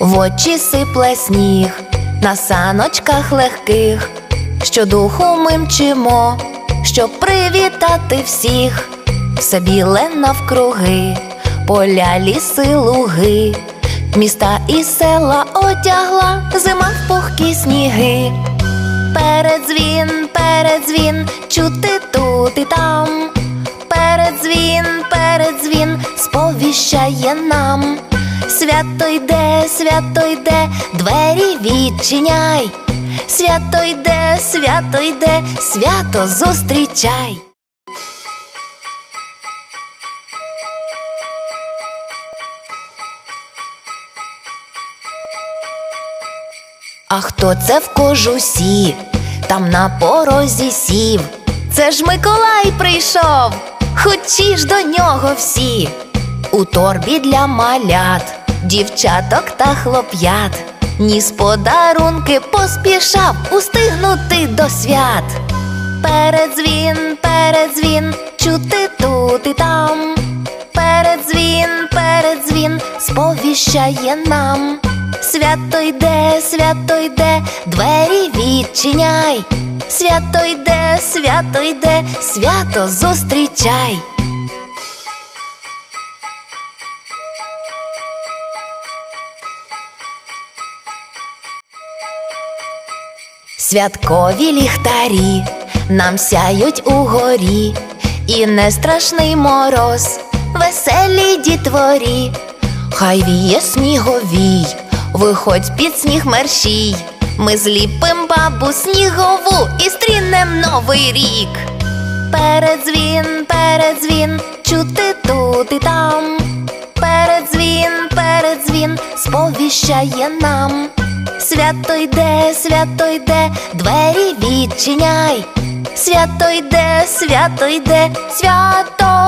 в очі сипле сніг, на саночках легких, щодуху ми мчимо, щоб привітати всіх, все біле навкруги, поля, ліси, луги, міста і села одягла зима в пухкі сніги. Передзвін, передзвін, чути тут і там. Передзвін, передзвін, сповіщає нам. Свято йде, свято йде, двері відчиняй. Свято йде, свято йде, свято зустрічай. А хто це в кожусі? Там на порозі сів. Це ж Миколай прийшов, хочі ж до нього всі. У торбі для малят, дівчаток та хлоп'ят. Ніс подарунки поспішав устигнути до свят. Передзвін, передзвін, чути тут і там. Передзвін, передзвін, сповіщає нам. Свято йде, свято йде, двері відчиняй. Свято йде, свято йде, свято зустрічай. Святкові ліхтарі нам сяють угорі, і не страшний мороз, веселі дітворі, хай віє сніговій, виходь під сніг мерщій. Ми зліпим бабу снігову і стрінем новий рік. Передзвін, передзвін, чути тут і там. Передзвін, передзвін, сповіщає нам. Свято йде, свято йде, двері відчиняй. Свято йде, свято йде, свято.